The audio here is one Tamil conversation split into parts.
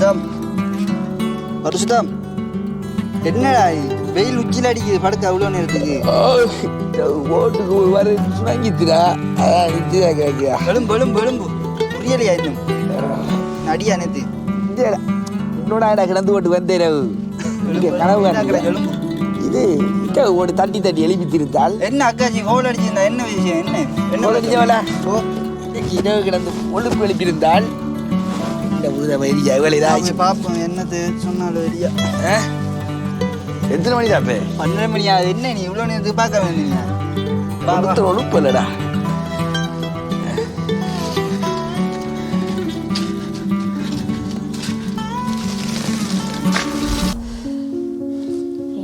பரிசுத்தம் பரிசுத்தம் என்னடா இது? வெயில் உச்சியில் அடிக்குது. படுக்க அவ்வளோ நேரத்துக்கு. ஓட்டுக்கு வர சுணங்கித்துடா அதான் நிச்சயா கேட்கியா எலும்பு எலும்பு எலும்பு. புரியலையா இன்னும்? அடியா நேத்து? உன்னோட ஆடா கிடந்து ஓட்டு வந்தேன் இங்க கனவு இது ஓடு தட்டி தட்டி எழுப்பி திருந்தால் என்ன அக்காச்சி கோல் அடிச்சிருந்தா? என்ன விஷயம்? என்ன? கோல் அடிச்சவளா? இரவு கிடந்து ஒழுப்பு எழுப்பியிருந்தால். இந்த பார்ப்போம் என்னது சொன்னாலும் எத்தனை மணி தாப்பே பன்னெண்டு மணி ஆகுது என்ன நீ இவ்வளோ நேரத்துக்கு பார்க்க வேண்டிய ஒருத்தர் ஒழுப்பு இல்லடா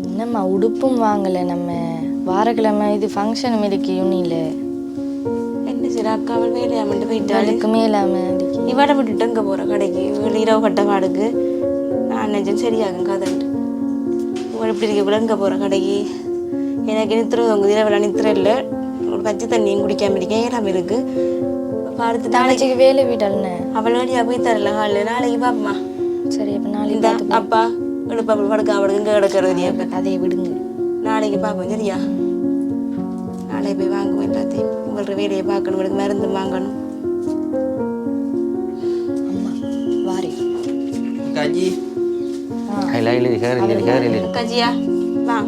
என்னம்மா உடுப்பும் வாங்கலை நம்ம. வாரக்கிழமை இது ஃபங்க்ஷன் இருக்கு யூனியில் என்ன சரி அக்கா அவள் வேலையாமட்டு போயிட்டாள். அதுக்கு மேலாம இவட விட்டுட்டு அங்கே போகிற கடைக்கு. இவள் இரவு கட்ட பாடுக்கு நான் நிஜம் சரியாகும் கதைன்ட்டு இவள் இப்படி இருக்க இங்கே போகிற கடைக்கு. எனக்கு நித்திர உங்க இரவில் நித்திர இல்லை. ஒரு பச்சை தண்ணியும் குடிக்காம இருக்கேன். ஏறாம இருக்கு. பார்த்து நாளைக்கு வேலை வீட்டாள்னு அவள் வழியா போய் தரல ஹாலில் நாளைக்கு பாப்பமா சரி அப்போ நாளைக்கு. அப்பா எடுப்பா படுக்க அவளுக்கு இங்கே கிடக்கிறது அதை விடுங்க. நாளைக்கு பார்ப்போம் சரியா? நாளைக்கு போய் வாங்குவோம் எல்லாத்தையும். உங்களோட வேலையை பார்க்கணும் இவளுக்கு மருந்து வாங்கணும். காஜி கஜியா வா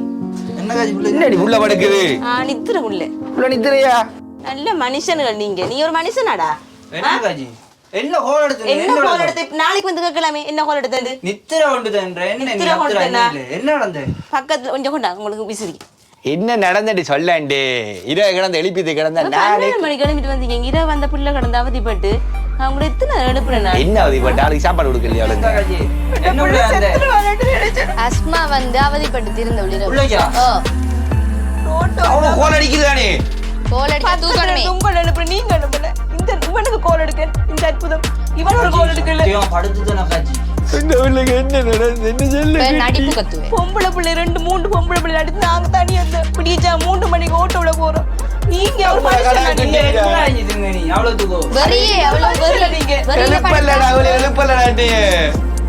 என்ன காஜி பிள்ளை என்னடி புள்ள படுக்குது ஆ நித்திர உள்ள புள்ள நித்திரையா நல்ல மனுஷனுகள் நீங்க நீ ஒரு மனுஷனாடா என்ன காஜி என்ன கோல் எடுத்து என்ன கோல் எடுத்து நாளைக்கு வந்து கேட்கலாமே என்ன கோல் எடுத்தது நித்திர கொண்டு தன்ற என்ன நித்திரை கொண்டு? என்ன இல்ல? நடந்தது பக்கத்துல கொஞ்சம் கொண்டா உங்களுக்கு விசிறி என்ன நடந்துட்டு சொல்லாண்டே இரவு கிடந்து எழுப்பிட்டு கிடந்த பன்னெண்டு மணி கிளம்பிட்டு வந்தீங்க இரவு வந்த பிள்ளை கிடந்து அவதிப்பட்டு அவங்கள எத்தனை எழுப்புறேன் நான்? என்ன நாளைக்கு சாப்பாடு கொடுக்கலையா அவளுக்கு அஸ்மா வந்து அவதிப்பட்டு திருந்த அவனு கோல் அடிக்குதானே கோல் அடிக்க தூக்கணுமே. எழுப்புற நீங்க எழுப்புல. இந்த இவனுக்கு கோல் எடுக்க இந்த அற்புதம். இவன் ஒரு கோல் எடுக்கல. காஜி இந்த பிள்ளைக்கு என்ன நடந்து என்ன சொல்லு இப்ப நடிப்பு கத்துவேன் பொம்பளை பிள்ளை ரெண்டு மூணு பொம்பளை பிள்ளை அடித்து நாங்க தனியா பிடிச்சா மூன்று மணிக்கு ஓட்டோல போறோம். நீங்க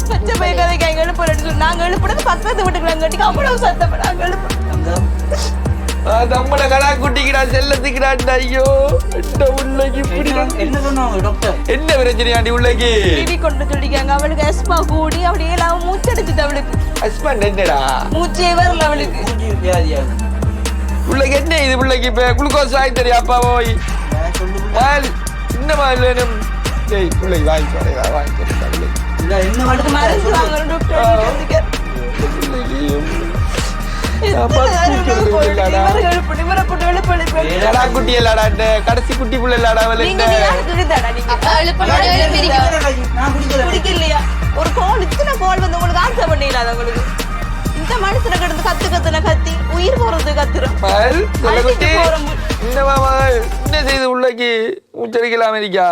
பச்சை பை கதைக்கு எங்க சொல்லி. நாங்க எழுப்புறது பக்கத்து வீட்டுக்குள்ள கட்டிக்கு அவ்வளவு சத்தம். நாங்க எழுப்புறோம். நம்மள கடா குட்டிக்கிறா செல்லத்துக்கிறான்டா ஐயோ. இந்த உள்ளக்கு இப்படி? என்ன- என்ன சொன்னாங்க டாக்டர் என்ன பிரச்சனையாண்டி உள்ளக்கு டிவி கொண்டு சொல்லிக்காங்க அவளுக்கு எஸ்மா கூடி அப்படியே எல்லாம் மூச்சடிச்சுது அவளுக்கு. ஹஸ்பண்ட் என்னடா? மூச்சே வரல அவளுக்கு. உள்ளக்கு என்ன இது பிள்ளைக்கு இப்ப? குளுக்கோஸ் வாங்கி தெரியா அப்பா போய். டேய் என்ன அவளுக்கு மருந்து வாங்கணும் டாக்டர் கடா குட்டி இந்த கடைசி குட்டி புள்ள குடிக்கலையா? ஒரு கோல் இத்தனை கோல் வந்து உங்களுக்கு ஆன்சர் உங்களுக்கு. இந்த மனுஷனை கிடந்து கத்து கத்துன கத்தி உயிர் போறது கத்துறோம். இந்த மகள் என்ன செய்து உள்ளக்கு? உச்சரிக்கல அமெரிக்கா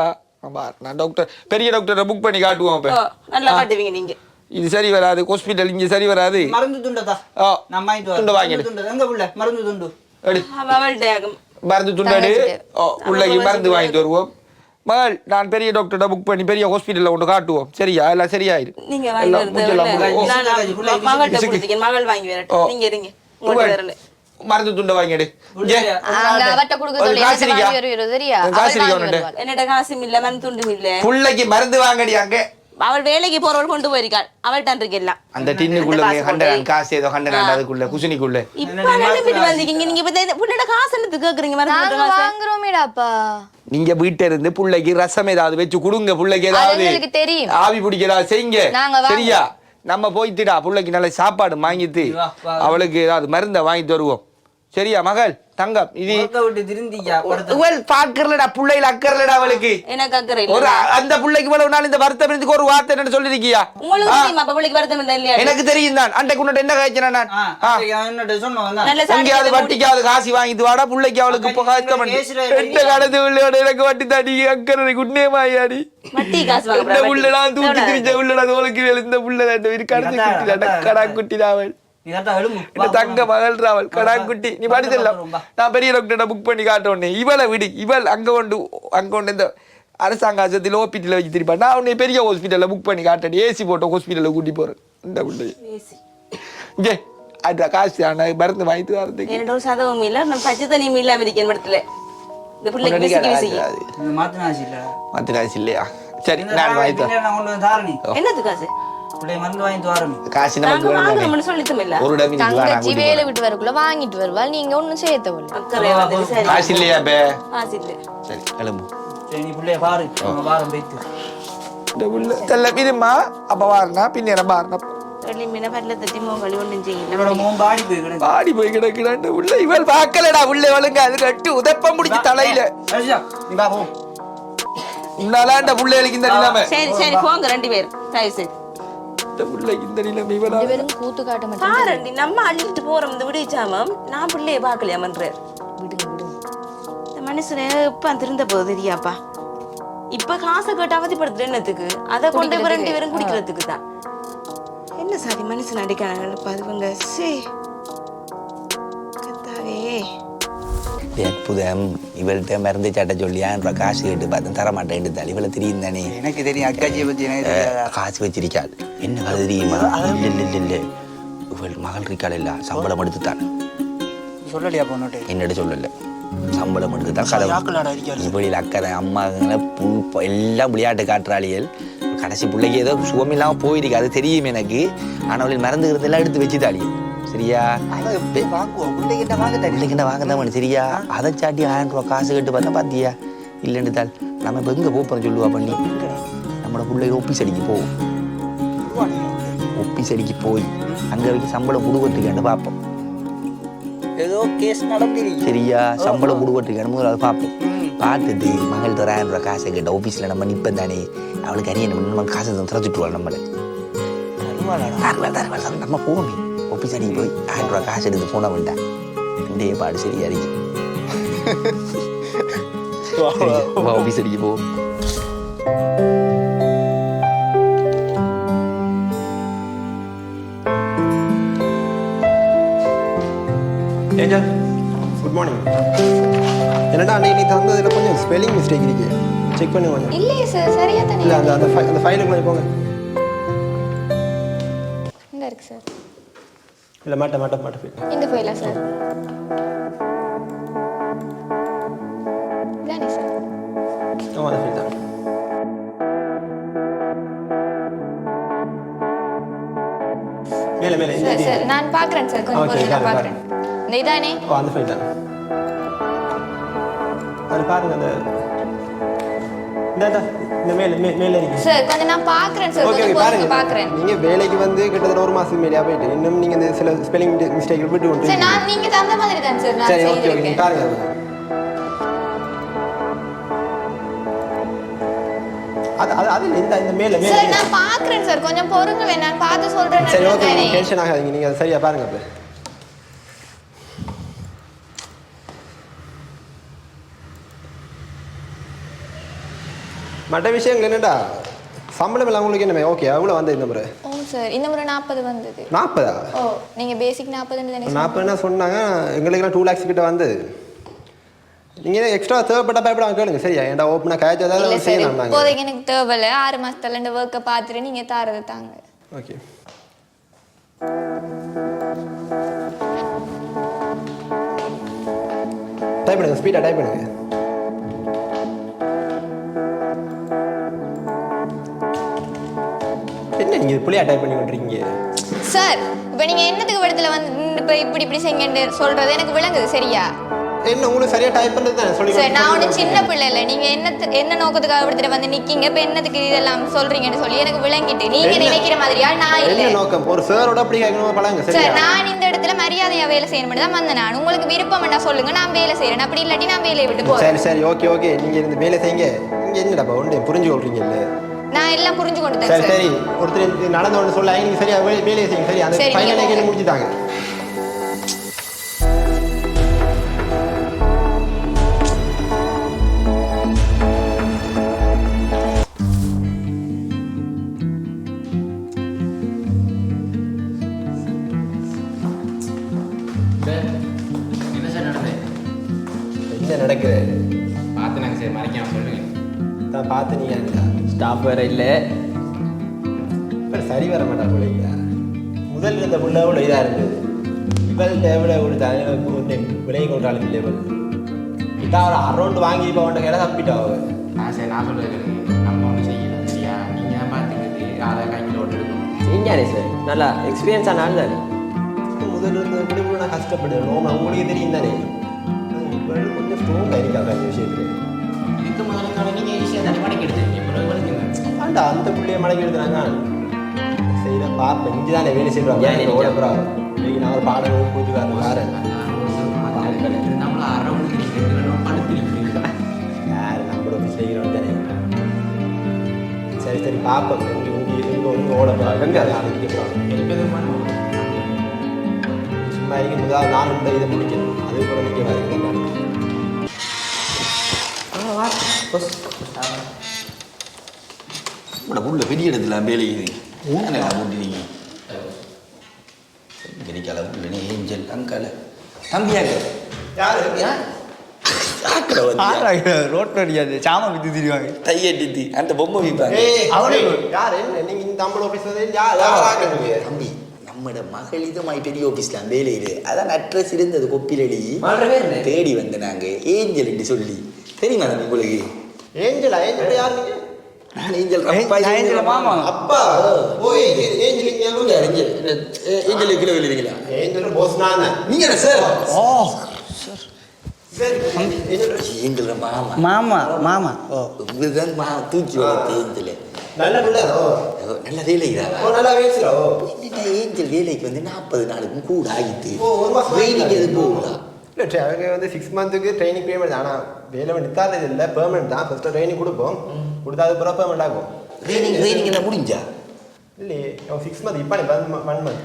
நான் டாக்டர் பெரிய டாக்டரை புக் பண்ணி காட்டுவோம் நல்லா காட்டுவீங்க நீங்க. இது சரி வராது ஹாஸ்பிட்டல் இங்க சரி வராது. மருந்து துண்டதா ஆ வரேன் துண்டு வாங்கிடு. மருந்து துண்டு. எங்க புள்ள? மருந்து துண்டு. எடு. மருந்து துண்டாடு ஓ உள்ளகி மருந்து வாங்கிட்டு வருவோம். மகள் நான் பெரிய டாக்டரை புக் பண்ணி பெரிய ஹாஸ்பிட்டல்ல கொண்டு காட்டுவோம். சரியா? எல்லாம் சரியாயிரு. மருந்து துண்டை வாங்கிடு காசு காசு இல்ல மண் துண்டும் இல்ல. புள்ளைக்கு மருந்து வாங்கடி அங்க. அவள் வேலைக்கு போறவள் கொண்டு போயிருக்காள் அவள்கிட்ட இருக்கு எல்லாம் அந்த டின்னுக்குள்ள ஹண்ட்ரட் காசு ஏதோ ஹண்ட்ரட் அதுக்குள்ள குசினிக்குள்ள. இப்ப நினைப்பிட்டு வந்தீங்க நீங்க இப்ப புள்ளோட காசு என்னது கேக்குறீங்க? நாங்க வாங்குறோமேடாப்பா. நீங்க வீட்டை இருந்து புள்ளைக்கு ரசம் ஏதாவது வச்சு கொடுங்க புள்ளைக்கு ஏதாவது. தெரியும். ஆவி பிடிக்க ஏதாவது செய்யுங்க. சரியா? நம்ம போய்த்துடா புள்ளைக்கு நல்ல சாப்பாடு வாங்கிட்டு. அவளுக்கு ஏதாவது மருந்தை வாங்கிட்டு வருவோம். சரியா மகள்? தங்கம். இது இவள் பார்க்கறலடா புள்ளையில அக்கறலடா அவளுக்கு. எனக்கு அக்கறை இல்ல ஒரு அந்த புள்ளைக்கு இவ்வளவு நாள் இந்த வருத்தம் இருந்துக்கு ஒரு வார்த்தை என்ன சொல்லிருக்கியா? உங்களுக்கு வருத்தம் இல்லையா? எனக்கு தெரியும் தான். அன்றைக்கு உன்னிட்ட என்ன காய்ச்சினா எங்கேயாவது வட்டிக்காவது காசு வாங்கிட்டு வாடா புள்ளைக்கு அவளுக்கு இப்போ பண்ணி பேசுற எந்த கடந்து உள்ளோட எனக்கு வட்டி தாடி அக்கறை குன்னே மாயாடி. புள்ளடா தூக்கி திரிஞ்ச புள்ளடா தோலுக்கு இந்த புள்ள கடந்து குட்டிடா கடா குட்டிடா அவள். தங்க. மகள் அவள் கடா குட்டி நீ வா. நான் பெரிய டாக்டர்கிட்ட புக் பண்ணி காட்டுறேன் இவளை விடு. இவள் அங்க கொண்டு அங்க கொண்டு இந்த அரசாங்க ஆஸ்பத்திரியில் ஓபிடியில் வச்சு திருப்பா நான் உன்னை பெரிய ஹாஸ்பிட்டலில் புக் பண்ணி காட்டடி ஏசி போட்ட ஹாஸ்பிட்டலில் கூட்டி போகிறேன் இந்த பிள்ளை ஏசி இங்கே அது காசு ஆனால் மருந்து வாங்கிட்டு வரதுக்கு என்னோட சதவம் இல்ல. நான் பச்சை தண்ணியும் இல்லாம இருக்கேன் இடத்துல இந்த பிள்ளைக்கு விசிக்கி விசிக்கி மாத்தினா ஆச்சு இல்ல. மற்ற காசு இல்லையா? சரி நான் வாங்கிட்டு வரேன். நான் கொண்டு வந்து தாரணி. என்னது காசு? பிள்ளை மருந்து வாங்கிட்டு வரணும் காசு நாங்க நமக்கு வேணும் வாங்கணும்னு சொல்லித்தோம் இல்ல ஒரு டம்மி தங்கச்சி வேலை விட்டு வரக்குள்ள வாங்கிட்டு வருவாள் நீங்க வந்து சரி காசு இல்லையா பே காசு இல்ல சரி கிளம்பு சரி நீ பிள்ளைய பாரு வாரம் போயிட்டு தெல்ல அப்போ பாடி போய் உள்ள இவள் பார்க்கலடா உள்ள அது கட்டு உதப்ப முடிச்சு தலையில உன்னால இந்த புள்ளைகளுக்கு இந்த நிலைமை சரி சரி போங்க ரெண்டு பேரும் தயவு செய்து புள்ளைக்கு இந்த நிலைமை பேரும் கூத்து காட்ட நம்ம அள்ளிட்டு போறோம். இந்த விடிச்சாமம் நான் பிள்ளைய பார்க்கலையாமன்றார் விடுங்க விடுங்க. இந்த மனுஷனை இப்ப திருந்த போகுது தெரியாப்பா இப்ப காசை கேட்டு அவதிப்படுத்துற என்னத்துக்கு? அதை கொண்டு ரெண்டு பேரும் குடிக்கிறதுக்கு. தான். என்ன சாதி மனுஷன் அடிக்கான பாதுவங்க சே. கத்தாவே. அற்புதம் இவள்கிட்ட மருந்து சாட்ட சொல்லி ஆயிரம் ரூபாய் காசு கேட்டு பார்த்தேன் தர மாட்டேன் தாள் இவளை தெரியும் தானே எனக்கு தெரியும் அக்காச்சியை தெரியாதா? காசு வச்சிருக்காள். என்ன கதை தெரியுமா? இல்லை இல்லை இல்லை இல்லை. இவள் மகள் இருக்காள் இல்ல சம்பளம் எடுத்துத்தான். சொல்லலையா பொண்ணுட்டு என்னிட்ட சொல்லல. சம்பளம் எடுத்துத்தான் கதை யாக்கலாடா இருக்காரு இப்படி அக்கறை அம்மாங்களை புல் ப- எல்லாம் விளையாட்டு காட்டுறாளிகள் கடைசி பிள்ளைக்கு ஏதோ சுகம் இல்லாமல் போயிருக்கு அது தெரியும் எனக்கு. ஆனால் அவளில் மறந்துக்கிறது எல்லாம் எடுத்து வச்சுதாளியே சரியா வாங்குவோம் பிள்ளைகிட்ட வாங்க தண்ணி பிள்ளைக்கிட்ட வாங்க தான் சரியா அதை சாட்டி ஆயிரம் ரூபா காசு கட்டு பார்த்தா பாத்தியா இல்லைன்னு தாள். நம்ம இப்போ எங்கே போப்போம் சொல்லுவா பண்ணி நம்மளோட பிள்ளைங்க ஒப்பீஸ் அடிக்க போவோம் ஒப்பீஸ் அடிக்க போய். அங்கே வைக்க சம்பளம் கொடுக்கறதுக்காண்டு பார்ப்போம். ஏதோ கேஸ் நடந்திருக்கு. சரியா? சம்பளம் கொடுக்கறதுக்காண்டு முதல்ல அதை பார்ப்போம். பார்த்துட்டு மகள் தர ஆயிரம் ரூபா காசை கேட்ட ஆஃபீஸில் நம்ம நிற்போம் தானே. அவளுக்கு அறிய நம்ம காசை திறச்சுட்டுருவாள் நம்மளை. தரல நம்ம போவோமே. ஆஃபீஸ் அடிக்க போய் ஆயிரம் ரூபா காசு எடுத்து போன வேண்டாம் இந்த பாடு சரியா இருக்கு ஆஃபீஸ் அடிக்க போ ஏஞ்சல் குட் மார்னிங் என்னடா அன்னைக்கு நீ தந்ததில் கொஞ்சம் ஸ்பெல்லிங் மிஸ்டேக் இருக்கு செக் பண்ணி கொஞ்சம் இல்லையே சார் சரியா தானே இல்லை அந்த அந்த அந்த ஃபைலுக்குள்ளே போங்க இந்த இருக்கு சார் இல்லை மாட்ட மாட்ட மாட்ட இந்த போயிடலாம் சார் தானே சார் ஆமாம் அந்த ஃபைல் தான் மேலே மேலே சார். சார் நான் பார்க்குறேன் சார் கொஞ்சம் பாருங்க, பார்க்குறேன். இந்த இதானே? ஓ அந்த ஃபைல் தான்? அது பாருங்க அந்த இந்த இந்த மேலே மே மேலே இருக்கு சார் கொஞ்சம் நான் பார்க்குறேன் சார் ஓகே கொஞ்சம் ஓகே பொறுங்க பாருங்க பார்க்குறேன் நீங்கள் வேலைக்கு வந்து கிட்டத்தட்ட ஒரு மாதத்துக்கு மேலேயா போயிட்டு இன்னும் நீங்கள் இந்த சில ஸ்பெல்லிங் மிஸ்டேக் விட்டு கொண்டு சார் நான் நீங்க தந்த மாதிரி தான் சார் நான் சரி ஓகே ஓகே பாருங்க அது. அது அது இந்த இந்த மேல மேல சார் நான் பார்க்குறேன் சார் கொஞ்சம் பொறுங்களேன் நான் பார்த்து சொல்றேன் சரி ஓகே. நீங்க டென்ஷன் ஆகாதீங்க. நீங்க சரியா பாருங்க அப்ப. மற்ற விஷயங்கள் என்னடா? சம்பளம் எல்லாம் உங்களுக்கு என்ன ஓகே எவ்வளோ வந்து இந்த முறை. ஓ சார் இந்த முறை நாற்பது வந்தது. நாற்பதா? ஓ நீங்க பேசிக் நாற்பதுன்னு தானே சொன்னீங்க. எங்களுக்கெல்லாம் டூ லேக்ஸ் கிட்ட வந்து. நீங்கள் எக்ஸ்ட்ரா தேவைப்பட்ட பயப்படாம கேளுங்க. சரியா? ஏன்டா ஓப்பனாக காய்ச்சி இல்ல ஏதாவது சார் செய்யலாம் நாங்கள் இப்போதைக்கு எனக்கு தேவையில்ல. ஆறு மாசத்துல இந்த ஒர்க்கை பார்த்துட்டு நீங்க தாரது தாங்க. ஓகே டைப் பண்ணுங்க. ஸ்பீடாக டைப் பண்ணுங்க. என்ன நீங்க புள்ளையா டைப் பண்ணி கொண்டிருக்கீங்க சார் இப்போ நீங்க என்னத்துக்கு விடத்துல வந்து இப்ப இப்படி இப்படி செய்யுங்கன்னு சொல்றது எனக்கு விளங்குது சரியா? என்ன உங்களுக்கு சரியா டைப் பண்ணுறது தானே? சொல்லி சார் நான் ஒன்றும் சின்ன பிள்ளை இல்லை. நீங்க என்னத்துக்கு என்ன நோக்கத்துக்காக விடத்துல வந்து நிக்கீங்க? இப்ப என்னத்துக்கு இதெல்லாம் சொல்றீங்கன்னு சொல்லி எனக்கு விளங்கிட்டு நீங்க என்ன? நினைக்கிற மாதிரியா? நான் என்ன இல்லை. நோக்கம்? ஒரு சாரோட அப்படி கேட்கணும்? பழங்க சார் நான் இந்த இடத்துல மரியாதையா வேலை செய்யணும் தான் வந்தேன் நான். உங்களுக்கு விருப்பம் என்ன சொல்லுங்க நான் வேலை செய்யறேன் அப்படி இல்லாட்டி நான் வேலையை விட்டு போறேன். சரி சரி ஓகே ஓகே. நீங்க இந்த வேலை செய்யுங்க. நீங்க என்னடாப்பா ஒன்று புரிஞ்சு கொள்றீங்கல்ல நான் எல்லாம் புரிஞ்சு கொண்டுட்டேன் சரி சார். சரி. ஒருத்தர் நடந்த ஒன்று சொல்ல நீங்க சரியா வே- வேலையை செய்யுங்க சரி. அந்த சரி, ஃபைனல் போங்க. முடிச்சுட்டாங்க. என்ன சார் நடந்தது என்ன நடக்குது? பார்த்து நாங்கள் சரி மறைக்காம சொல்லுங்க. பார்த்து நீங்க ஸ்டாஃப் வேற இல்லை. இப்போ சரி வர மாட்டா பிள்ளைங்க முதல் இருந்த பிள்ளை எவ்வளோ இதாக இருந்தது. இவள்கிட்ட எவ்வளோ ஒரு தலை விலை கொண்டாலும் இல்லை இவள் இதான் ஒரு அரௌண்ட் வாங்கி இப்போ அவன்கிட்ட கேட்டால் தப்பிட்டா அவள் ஆ சரி நான் சொல்றது நம்ம ஒன்றும் செய்யலாம் சரியா? நீங்கள் தான் பார்த்துக்கிட்டு ஆதார் கையில் ஓட்டு எடுக்கணும். நீங்க சார் நல்லா எக்ஸ்பீரியன்ஸான ஆள் தானே. முதல்ல இருந்த பிள்ளை நான் கஷ்டப்படுறேன் உங்களுக்கு தெரியும் தானே. இவள் கொஞ்சம் ஸ்ட்ராங்காக இருக்காங்க அந்த விஷயத்தில். முதல்ல நீங்கள் ஈஸியாக தனி மடக்கி எடுத்துருக்கீங்க இப்போ வலிக்குங்க ஆண்டா அந்த பிள்ளைய மடக்கி எடுத்துனாங்க செய்கிற பார்ப்பேன் இங்கே தானே வேலை ஏன் செய்வாங்க நீங்க? ஓடப்புறா இன்னைக்கு நான் ஒரு பாடம் பூஜுக்காரன் பாரு. நம்மள அரவுண்டு யார் நம்மளோட செய்கிறோம் தானே? சரி சரி பார்ப்போம் இங்கே இங்கே இங்கே ஒன்று ஓட போகிறாங்க சும்மா இருக்கு முதல் நான் இதை முடிக்கணும். அது கூட நிற்க வரீங்க உங்களோட புள்ள பெரிய இடத்துல வேலை போட்டுறீங்க பெரிய அளவு இல்லை ஏஞ்சல் அங்கால. தம்பியாக யாரு? ரோட்ல அடிக்காது சாம வித்து திரிவாங்க. தையடித்து அந்த பொம்மை விற்பாங்க. அவரு யார்? நீங்க இந்த தமிழ் ஆஃபீஸ் யார் யார் தம்பி. நம்மட மகளிதமாய் பெரிய ஆபீஸ்ல வேலையில அதான் அட்ரஸ் இருந்தது கொப்பில் எழுதி மாற்ற பேர் என்ன? தேடி வந்து நாங்க ஏஞ்சல் என்று சொல்லி. தெரியுமா தம்பி உங்களுக்கு ஏஞ்சலா? ஏஞ்சல் யார் நான் ஏஞ்சல் அப்பா ஏஞ்சல் மாமா. அப்பா. ஓ ஏஞ்சல் ஏஞ்சல் இங்க ஏஞ்சல் ஏஞ்சல் கிலோ ஏஞ்சல் போஸ் நான் தான். நீங்க சார் ஓ. சரி ஏஞ்சல் மாமா. மாமா மாமா. ஓ. இதுதான் மா தூக்கி வளர்த்த ஏஞ்சல். நல்ல பிள்ளை ஓ நல்ல ஓ நல்லா என்னடா ஏஞ்சல் வேலைக்கு வந்து நாற்பது நாளுக்கும் கூட ஆகிட்டு ஓ, ஒரு மாசம் ட்ரைனிங் எது போகுதா? இல்லை அவங்க வந்து சிக்ஸ் மந்த்துக்கு ட்ரைனிங் பேமெண்ட் ஆனால் வேலை நித்தாறது இல்லை பெர்மனெண்ட் தான். ஃபஸ்ட்டு ட்ரைனிங் கொடுப்போம். கொடுத்தா அது பிறகு பேமெண்ட் ஆகும். ட்ரைனிங் ட்ரைனிங் என்ன முடிஞ்சா? இல்லையே சிக்ஸ் மந்த் இப்போ ஒன் மந்த்.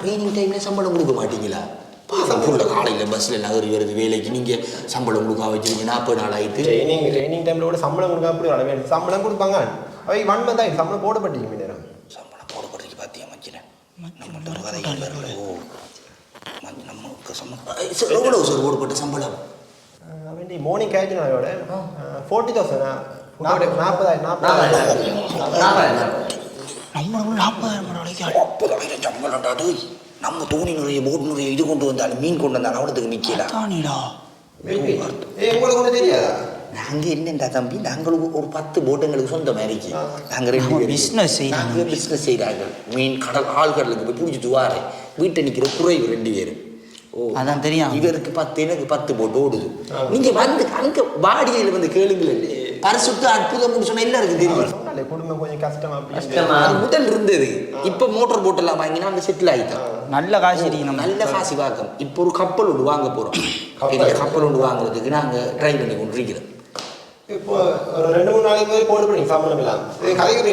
ட்ரைனிங் டைம்ல சம்பளம் கொடுக்க மாட்டீங்களா? பாசம் ஃபுல்லாக காலையில் பஸ்ஸில் எல்லாம் வருது வேலைக்கு நீங்கள் சம்பளம் கொடுக்க வச்சிருக்கீங்க நாற்பது நாள் ஆயிட்டு. ட்ரைனிங் ட்ரைனிங் டைமில் கூட சம்பளம் கொடுக்க அப்படி சம்பளம் கொடுப்பாங்க அவை ஆகிடுச்சு சம்பளம் போடப்பட்டீங்க நேரம் சம்பளம் போடப்படுறதுக்கு பார்த்தியா மச்சினேன் நம்மள்ட்ட ஒரு கதை வரல நமக்கு சம்பளம். எவ்வளோ சார் போடப்பட்ட சம்பளம்? அவன் மார்னிங் கேட்கணும் அதோட. ஃபோர்ட்டி தௌசண்ட் நாற்பதாயிரம் நாற்பதாயிரம் முப்பதாயிரம் சம்பளம்டா டேய். நம்ம தோணி நிறைய போட் நிறைய இது கொண்டு வந்தாலும் மீன் கொண்டு வந்தாலும் அவ்வளோத்துக்கு நிற்கலாம் தானிடா ஏ உங்களுக்கு ஒன்றும் தெரியாதா? நாங்க என்னண்டா தம்பி? நாங்களுக்கு ஒரு பத்து போட் எங்களுக்கு சொந்த மாதிரிக்கு நாங்க ரெண்டு நாம பேரும். business செய்றாங்க. நாங்க பிசினஸ் செய்கிறாங்க மீன் கடல் ஆழ்கடலுக்கு போய் பிடிச்சிட்டு வாரேன் வீட்டை நிக்கிற குறைவு ரெண்டு பேரும். ஓ அதான் தெரியும். இவருக்கு பத்து எனக்கு பத்து போட்டு ஓடுது. நீங்க வந்து அங்க வாடிக்கையில வந்து கேளுங்களேன் பரிசுத்த அற்புதம்னு சொன்னா எல்லாருக்கும் தெரியும். குடும்பம் கொஞ்சம் கஷ்டம் கஷ்டமா? அது முதல் இருந்தது. இப்ப மோட்டார் போட் எல்லாம் வாங்கினா அங்க செட்டில் ஆயிட்டான் நல்ல காசு நல்ல காசு வாக்கம். இப்போ ஒரு கப்பல் ஒன்று வாங்க போறோம். கப்பல் ஒன்று வாங்குறதுக்கு நாங்க ட்ரை பண்ணி கொண்டிருக்கிறோம். இப்போ ஒரு ரெண்டு மூணு நாளைக்கு போய் போட்டு பண்ணி இது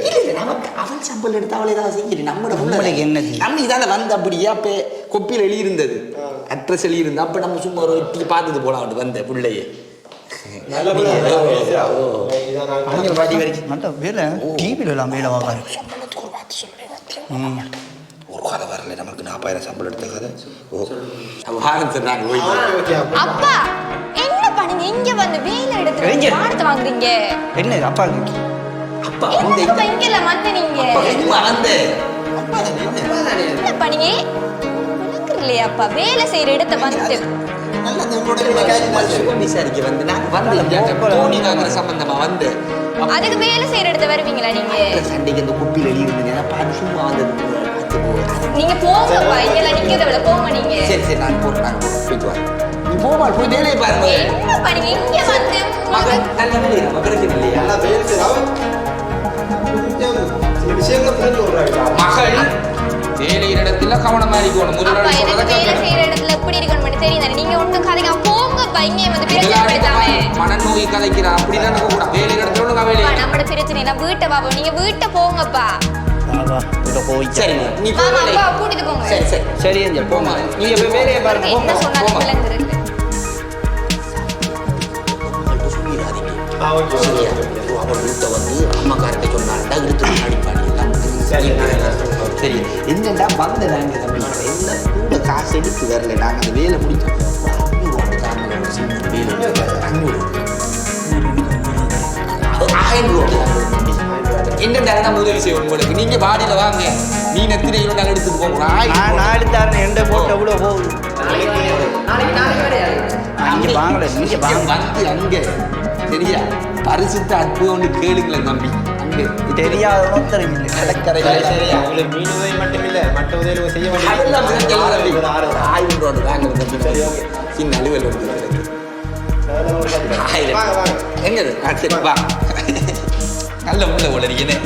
இல்ல, இல்ல, நமக்கு அவள் சம்பளம் எடுத்து அவளை ஏதாவது செஞ்சுட்டு நம்மட நம்மளுக்கு என்ன? நம்ம இதால வந்து அப்படியே அப்ப கொப்பியில் எழுதியிருந்தது. அட்ரஸ் எழுதியிருந்தா அப்ப நம்ம சும்மா ஒரு எட்டி பார்த்துட்டு போலாம் வந்த பிள்ளைய. வேலை? டிவியில் எல்லாம் வேலை சம்பளத்துக்கு ஒரு வார்த்தை கதை வரல. நமக்கு நாற்பதாயிரம் சம்பளம் எடுத்த கதை ஓ. போய் ஓகே, அப்ப அப்பா என்ன பண்ணுங்க? இங்க வந்து வேலை எடுத்து எங்க? பாடத்தை வாங்குறீங்க? என்ன அப்பா வந்து என்னப்பா இங்க எல்லாம் வந்து நீங்க? அப்பா தானே என்ன? என்ன? பண்ணீங்க? இல்லையா அப்பா வேலை செய்யற இடத்த வந்து. விசாரிக்க வந்து. நான் வந்து சம்பந்தமா அதுக்கு வேலை செய்யற இடத்த வருவீங்களா நீங்க? சண்டைக்கு அந்த குப்பியில் நான் பார்த்து சும்மா வந்து நீங்க போங்கப்பா இங்க எல்லாம் நிக்கிறத விட போங்க நீங்க. சரி சரி நான் போறேன் நான் போறேன் போயிட்டு வரேன். நீ போமா போய் வேலையை பாருங்க என்ன பண்ணீங்க இங்க வந்து. மகன் நல்ல வேலை பிரச்சனை இல்லையா? நல்லா பேசுறா. கொஞ்சம் சில விஷயங்களை புரிஞ்சு விடுறாங்க. மகள் வேலையின் இடத்துல கவனமா இருக்கணும். அப்பா முதலாளி எனக்கு வேலை செய்யற இடத்துல எப்படி இருக்கணும் தெரியும் நீங்க ஒன்றும் கதைங்க போங்கப்பா இங்கே வந்து பிரச்சனை படுத்தாம மனநோய் கதைக்கிறா அப்படிதான் இடத்துல ஒழுங்கா வேலை பிரச்சனை நான் வீட்டை பாப்போம் நீங்க வீட்டை போங்கப்பா சரி நீ போ. மாமா வேலை. அப்பா கூட்டிட்டு போங்க. சரி சரி. சரி ஏஞ்சல் போமா நீங்க போய் வேலையை பாருங்க. போமா வீட்டை வந்து இழுத்து அடிப்பாடி சரி. சரி என்னடா வந்த நாங்கள் தம்பி என்ன கூட காசு எடுத்து வரல. நாங்கள் அந்த வேலை முடிச்சோம் ஒரு அஞ்சூறு ரூபா ஒரு சின்ன வேலை அஞ்சூறு செய்யும் உங்களுக்கு நீங்க பாடியில வாங்க. மீன் எத்தனை கிலோ நாங்கள் எடுத்துட்டு போங்க நான் நான் எடுத்தாருன்னு எந்த போட்டு எவ்வளோ போகுது. நாளைக்கு நாளைக்கு வரையா இங்கே வாங்கல. வாங்க வந்து அங்க. சரியா பரிசுத்த அற்புதம் ஒன்று கேளுங்களேன் தம்பி. அங்க. தெரியாதவனும் தெரியும் கடற்கரை சரி சரி. அவங்களுக்கு மீன் உதவி மட்டும் இல்ல மற்ற உதவி செய்ய பிரச்சனை இல்லை ஆறு ஆயிரம் ரூபா வாங்க சின்ன அலுவல் ஆயிரம். சரி வா. நல்ல உள்ள உளறியனே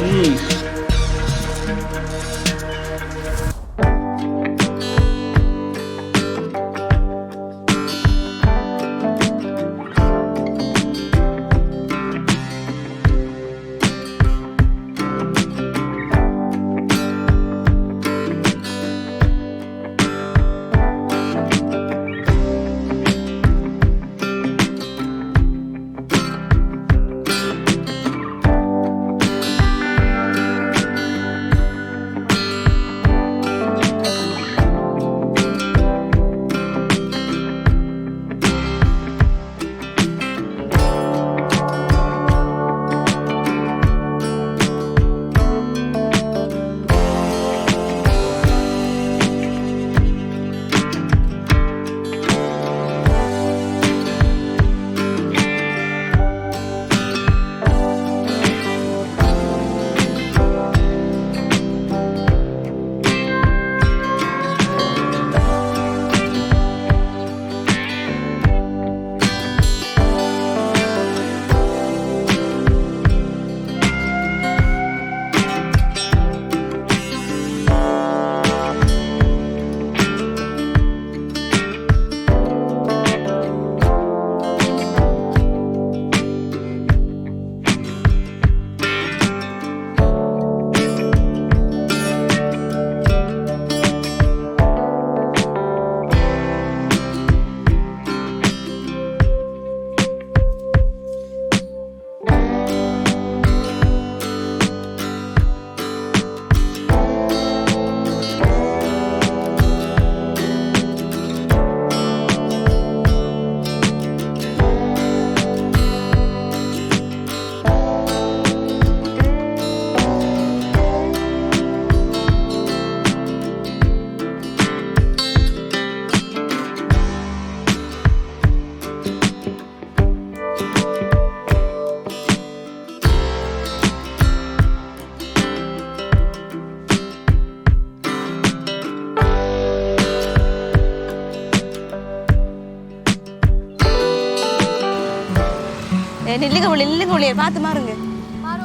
நில்லுங்க பிள்ளை நில்லுங்க பிள்ளைய பார்த்து மாறுங்க.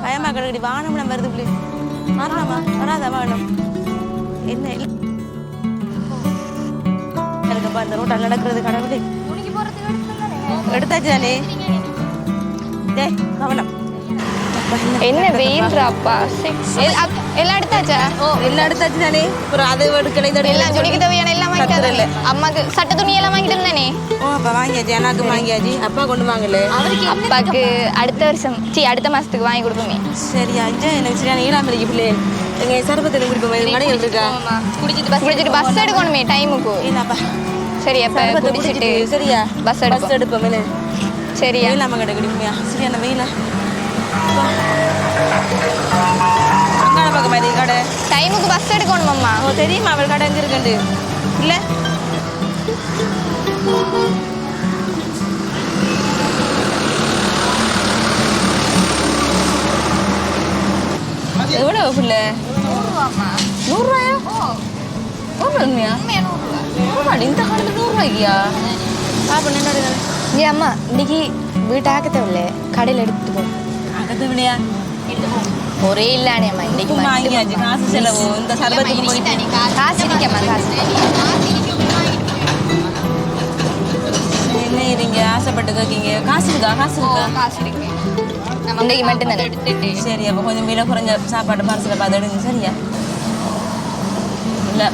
பயமா கிடக்கடி வானம்லாம் வருது பிள்ளை. மாறலாமா? வராதா வானம்? என்ன இல்ல. எனக்கு அந்த ரோட்டில் நடக்கிறது கடவுளே. எடுத்தாச்சு தானே? டேய் கவனம். என்ன வெயில்றாப்பா எல்லாம் எடுத்தாச்சா ஓ எல்லாம் எடுத்தாச்சு தானே அப்புறம் அதை எடுக்கலை எல்லாம் துணிக்கு தேவையான எல்லாம். வாங்கிட்டு அம்மாக்கு சட்ட துணி எல்லாம் வாங்கிட்டு இருந்தானே ஓ அப்போ வாங்கியாச்சு எனக்கு வாங்கியாச்சு அப்பா கொண்டு வாங்கல அப்பாக்கு அடுத்த வருஷம் சி அடுத்த மாசத்துக்கு வாங்கி கொடுப்போமே சரி அஞ்சா எனக்கு சரியான ஈழாம இருக்கு பிள்ளை எங்க சர்பத்தில் குடிப்போம் இது கடைகள் இருக்கா குடிச்சிட்டு பஸ் குடிச்சிட்டு பஸ் எடுக்கணுமே டைமுக்கு இல்லப்பா சரி அப்ப குடிச்சிட்டு சரியா பஸ் பஸ் எடுப்போம் சரியா வெயிலாம கடை குடிப்போம்யா சரியான வெயிலா பஸ் எடுக்கணும் அம்மா ஓ தெரியுமா? அவள் கடை எங்க இருக்குண்டு இல்ல? எவ்வளோ பிள்ளை? நூறுரூவாயா உண்மையா? நூறுரூவா இந்த காலத்தில் நூறுரூவாய்க்கியா பாப்பா என்ன ஏ அம்மா இன்னைக்கு வீட்டாக்க தேவையில்ல கடையில் எடுத்துட்டு போ. அகத்து விடையா ஒரே இல்லானே அம்மா. இன்னைக்கு காசு செலவு. இந்த சர்பத்துக்கு போயிட்டு. காசு இருக்கம்மா காசு என்ன இருங்க? ஆசைப்பட்டு கேட்கீங்க காசு இருக்கா? காசு இருக்கா? காசு இருக்கு. இன்னைக்கு மட்டும் தானே சரி அப்போ கொஞ்சம் விலை குறைஞ்ச சாப்பாடு பார்சலை பார்த்து எடுங்க. சரியா? இல்லை.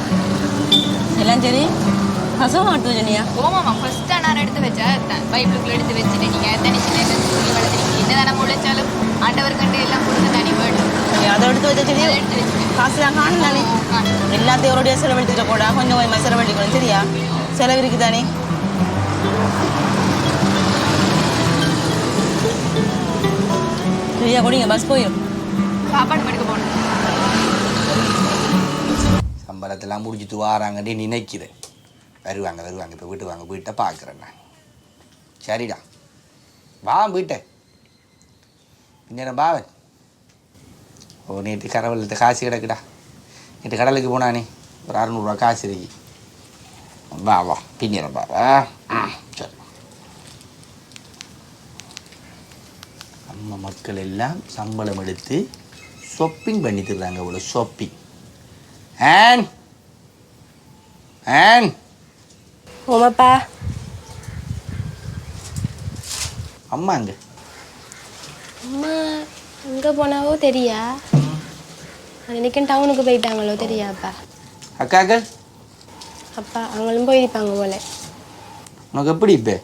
எல்லாம் சரி? கசம் எடுத்து வச்சனியா ஓமாமா ஃபர்ஸ்ட் நான் எடுத்து வச்சேன் பைபிளுக்குள்ள எடுத்து வச்சுட்டு நீங்க எத்தனை சின்ன என்ன என்னதான முளைச்சாலும் ஆண்டவர் கண்டு எல்லாம் கொடுத்த தனி வேர்டு அதை எடுத்து வச்சா சரி எடுத்து வச்சுட்டேன் காசுலாம் காணும் தானே எல்லாத்தையும் ஒரு செலவழித்துட்டு கூட கொஞ்சம் கொஞ்சமாக செலவழிக்கணும் சரியா செலவு தானே சரியா குடிங்க பஸ் போயிடும் சாப்பாடு எடுக்க போகணும் சம்பளத்தெல்லாம் முடிச்சுட்டு வாராங்கன்னு நினைக்கிறேன் வருவாங்க வருவாங்க இப்போ வீட்டு வாங்க வீட்டை பார்க்குறேன் நான் சரிடா வா வீட்டை பின்னேரம் பாவன் ஓ நேற்று கடவுளத்தை காசு கிடக்குடா. நேற்று கடலுக்கு போனானே ஒரு அறநூறுவா காசு இருக்கு. வா வா பின்னேரம் பா வா. ம், சரி. நம்ம மக்கள் எல்லாம் சம்பளம் எடுத்து ஷாப்பிங் பண்ணி தர்றாங்க அவ்வளோ ஷாப்பிங் ஆன். ஆன். ஓமாப்பா. அம்மா அங்கே. அம்மா எங்கே போனாவோ தெரியா? அன்னைக்கும் டவுனுக்கு போயிட்டாங்களோ தெரியாப்பா அக்காக்கள் அப்பா அவங்களும் போயிருப்பாங்க போல. உனக்கு எப்படி இப்போ?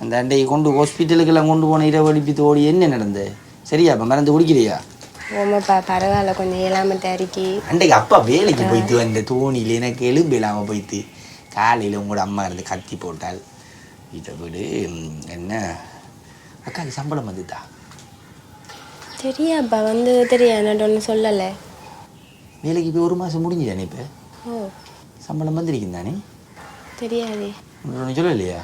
அந்த அண்டையை கொண்டு ஹாஸ்பிட்டலுக்கெல்லாம் கொண்டு போன இரவு அடிப்பித்து ஓடி என்ன நடந்து சரியா இப்போ மறந்து குடிக்கிறியா? ஓமாப்பா பரவாயில்ல கொஞ்சம் இயலாம தறிக்கி அன்றைக்கு அப்பா வேலைக்கு போயிட்டு வந்த தோணியில் எனக்கு எலும்பு இல்லாமல் போயிட்டு காலையில் உங்களோட அம்மா இருந்து கத்தி போட்டால் இதை விடு என்ன? அக்காவுக்கு சம்பளம் வந்துட்டா? தெரியாப்பா வந்து தெரியா என்னட்டு ஒன்றும் சொல்லலை. வேலைக்கு போய் ஒரு மாதம் முடிஞ்சுதானே இப்போ? ஓ. சம்பளம் வந்திருக்கும் தானே தெரியாதே. ஒன்று சொல்லலையா?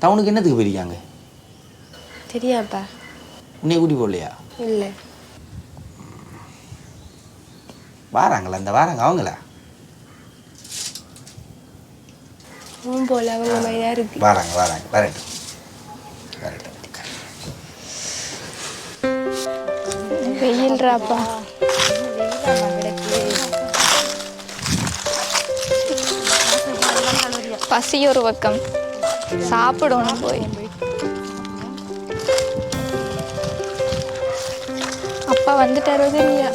டவுனுக்கு என்னத்துக்கு போயிருக்காங்க? தெரியாப்பா உன்னைய கூட்டி போகலையா? இல்லை. வாராங்களா அந்த வாராங்க அவங்களா? போல அவங்க இருக்கு. வாராங்க வாராங்க வரட்டும். வெயில்றாப்பா பசி ஒரு பக்கம். சாப்பிடணும் போய். அப்பா வந்துட்டாரோ தெரியா